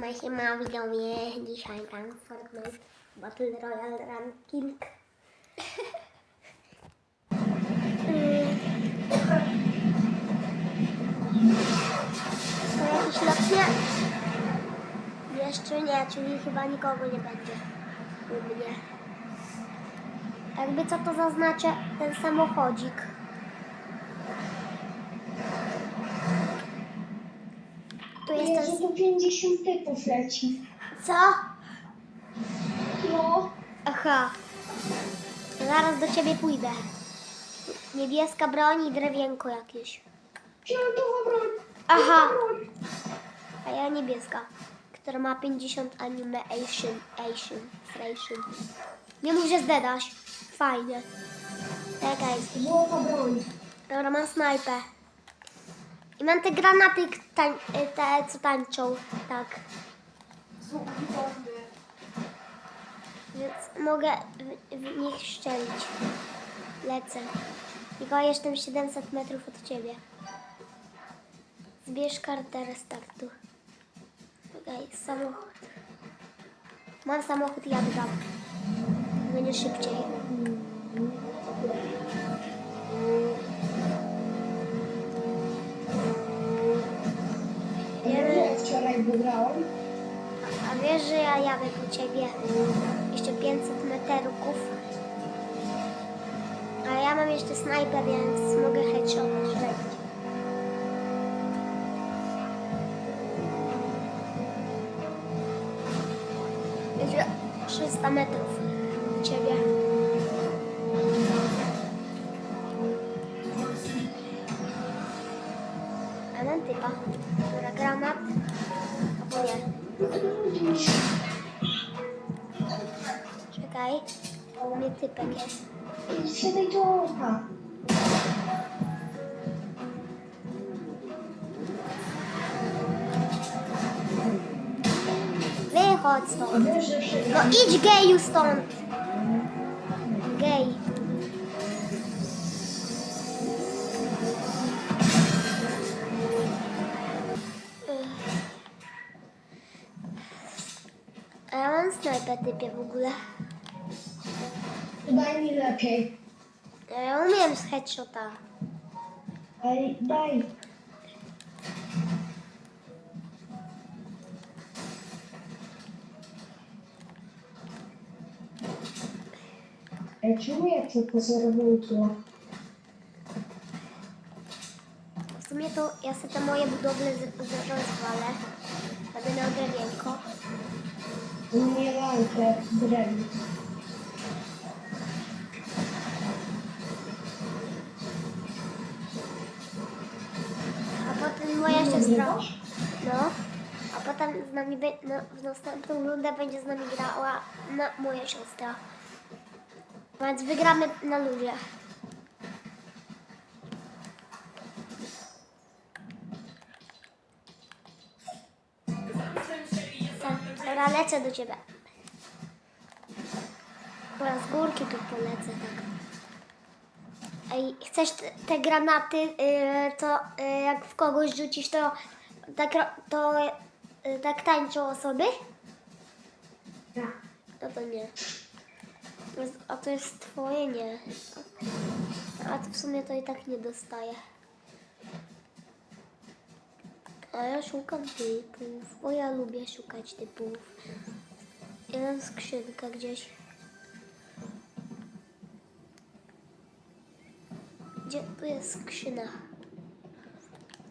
My się ma widzowie, dzisiaj tam Fortnite Battle Royale Ranking. Yy. To jakiś lot nie? Jeszcze nie, czyli chyba nikogo nie będzie u mnie. Jakby co to zaznacza ten samochodzik. Tu jest Jezu, tu 50 typów leci. Co? No, Aha. Zaraz do ciebie pójdę. Niebieska broń i drewienko jakieś. fioletowa broń. Aha. A ja niebieska, która ma 50 animation. Asian, Asian. Nie mów, że zdedasz. Fajnie. Czekaj. Złota broń. Dobra, mam snajpę. I mam te granaty, tań, y, te co tańczą. Tak. Więc mogę w, w nich strzelić. Lecę. Tylko jestem 700 metrów od ciebie. Zbierz kartę restartu. Okej, samochód. Mam samochód, jadę tam. Będzie szybciej. Wczoraj wygrałem. A, a wiesz, że ja jadę po ciebie jeszcze 500 meterków. A ja mam jeszcze snajper, więc mogę headshotować. Jeszcze 300 metrów do ciebie. Mnie typek jest. Siadaj do auta. Wychodź stąd. No idź geju stąd. Gej. A ja mam snajpę typie w ogóle. Daj mi lepiej. Ja umiem z headshota. Daj, daj. Ej, czemu ja to pozorował tło? W sumie to ja sobie te moje budowle z, z, rozwalę. Będę miał drewienko. Nie lalkę, drewno. A nagrywasz? No. A potem z nami be, no, w następną rundę będzie z nami grała moja siostra. Więc wygramy na ludzie. Tak, dobra, lecę do ciebie. Dobra, z górki tu polecę, tak. Chcesz te, granaty, yy, to yy, jak w kogoś rzucisz, to tak, to yy, tak tańczą osoby? Tak. No to nie. A to jest twoje? Nie. A to w sumie to i tak nie dostaję. A ja szukam typów, bo ja lubię szukać typów. Ja mam skrzynkę gdzieś. Gdzie tu jest skrzyna?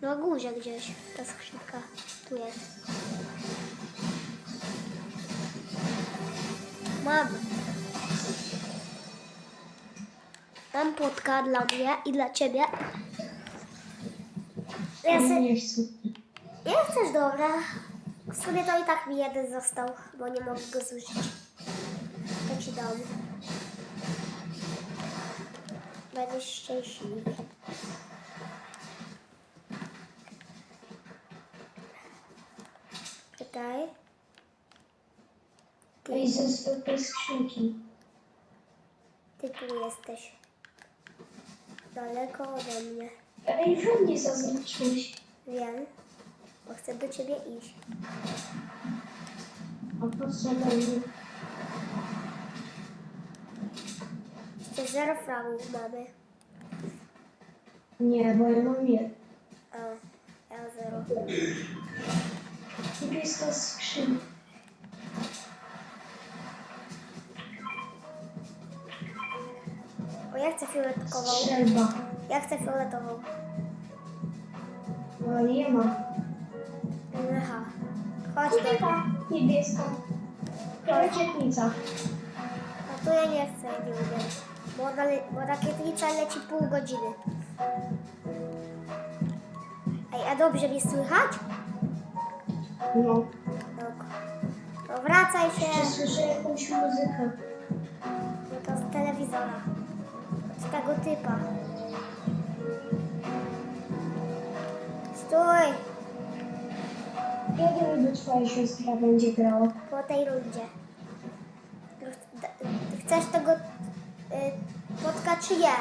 Na górze gdzieś ta skrzynka. Tu jest. Mam. Mam płotka dla mnie i dla ciebie. Ja se... Nie chcesz, dobra. W sumie to i tak mi jeden został, bo nie mogę go zużyć. To ci dam. Będziesz szczęśliwy. Czekaj. Ej, ze zwykłej skrzynki. Ty tu jesteś. Daleko ode mnie. Ej, we mnie zaznaczyłeś. Wiem, bo chcę do ciebie iść. A po co będzie? Jeszcze zero fragów mamy. Nie, bo ja mam jeden. A, ja zero. Niebieska skrzynia. O, ja chcę fioletową. Strzelba. Ja chcę fioletową. No ale nie ma. Aha. Chodź do... Typa. Niebieska. Rakietnica. A tu ja nie Bo, ona le- bo rakietnica leci pół godziny. Ej, a dobrze mnie słychać? No. No, no wracaj się. Jeszcze słyszę jakąś muzykę. No to z telewizora. Od tego typa. Stój! Kiedy niby twoja siostra będzie grała? Po tej rundzie. Chcesz tego kotka czy nie?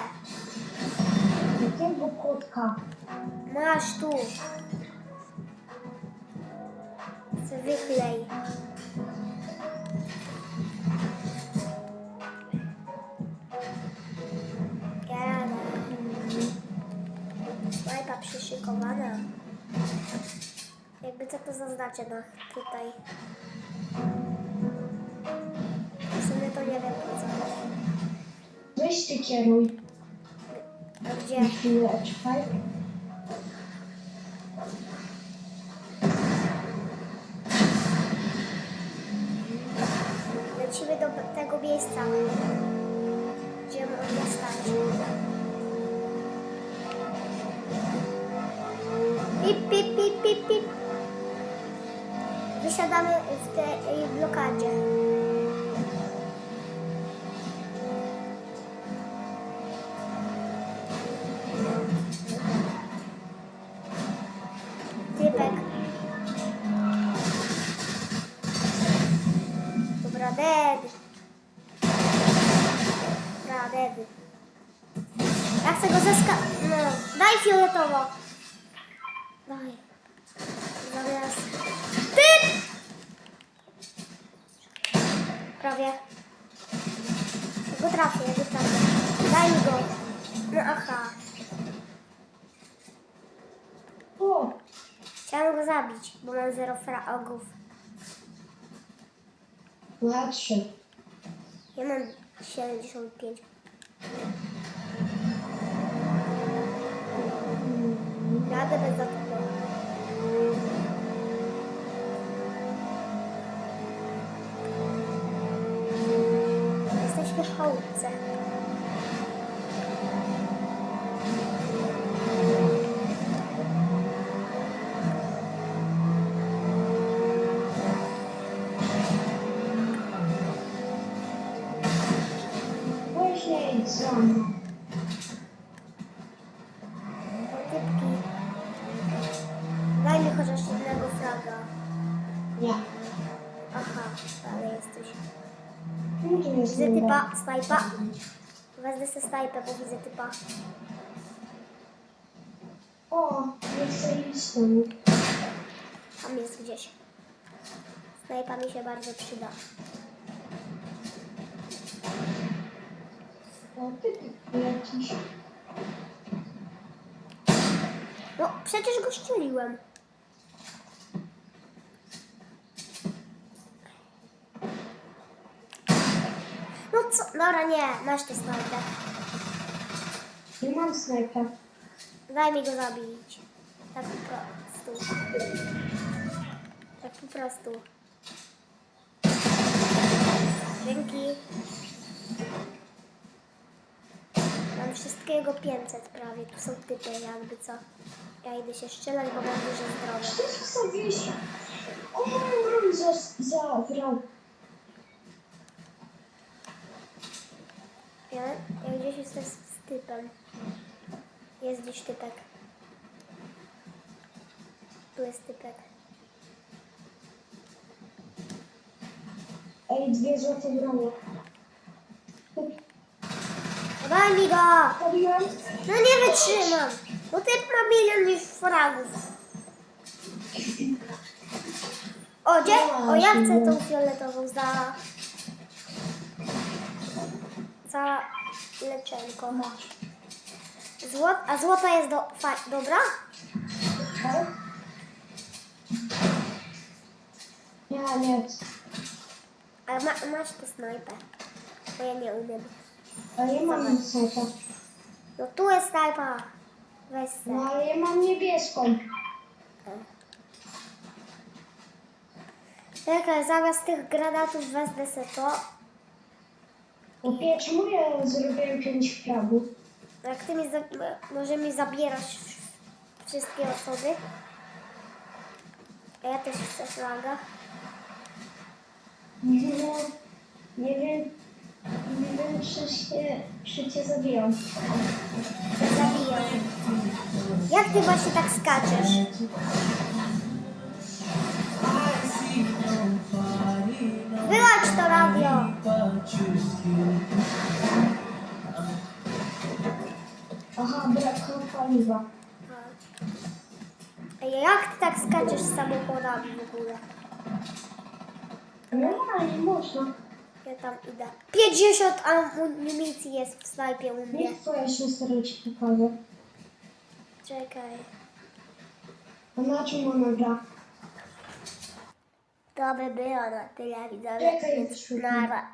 Jakiego kotka? Masz tu. Wychlej. Jada. Snajpa przyszykowana. Jakby co to zaznaczę na tutaj. W sumie to nie wiem po co. Weź ty kieruj. A gdzie? Na chwilę, czekaj. Lecimy do tego miejsca, gdzie można stać. Pip, pip, pip, pip, pip. Wysiadamy w tej blokadzie. Dobra, dead. Dobra, dead. Ja chcę go zeska... No, daj fioletowo. Daj. Zamiast... Ty! Prawie. Go trafię, ja go trafię. Daj mi go. No aha. O! Chciałam go zabić, bo mam zero fragów. Младше. Я мам ще надійшов п'ять. Я тебе запитаю. Weź nie idź za mną. O, typki. Daj mi chociaż jednego fraga. Nie. Aha, ale jesteś. Widzę typa, snajpa. Wezmę sobie snajpę, bo widzę typa. O, nie chcę iść tam. Tam jest gdzieś. Snajpa mi się bardzo przyda. Ty tu. No, przecież go ścieliłem. No co? Dobra, nie, masz tę snajpę. Nie mam snajpa. Daj mi go zabić. Tak po prostu. Tak po prostu. Dzięki. Mam wszystkiego 500 prawie. Tu są typy jakby co. Ja idę się strzelać, bo mam duże zdrowie. Ty zostawiłeś... O, mam zas- zabrał. Ja, ja gdzieś jestem z, z typem. Jest gdzieś typek. Tu jest typek. Ej, dwie złote bronie. Daj mi go! No nie wytrzymam! Bo typ ma milion już fragów. O, gdzie? O, ja chcę tą fioletową za... Za leczenko. Złot, a złota jest do, fa, dobra? Ja nie. Ale ma, masz tu snajpę. Bo ja nie umiem. A ja mam snajpa. No tu jest snajpa. Weź. No ale ja mam niebieską. Czekaj, zamiast tych granatów wezmę se to. Opie, czemu ja zrobiłem pięć fragów? Jak ty mi za, może mi zabierasz wszystkie osoby. A ja też chcę flaga. No, nie wiem, cię zabijam. Zabiję. Jak ty właśnie tak skaczesz? Wyłącz to radio. Aha, brak paliwa. Ej, jak ty tak skaczesz z samochodami w ogóle? No nie można. Ja tam idę. 50 amunicji jest w snajpie u mnie. Niech twoja siostra ci pokaże. Czekaj. A na czym ona gra? To by było na tyle widzowie. Czekaj, Więc szukam. nara.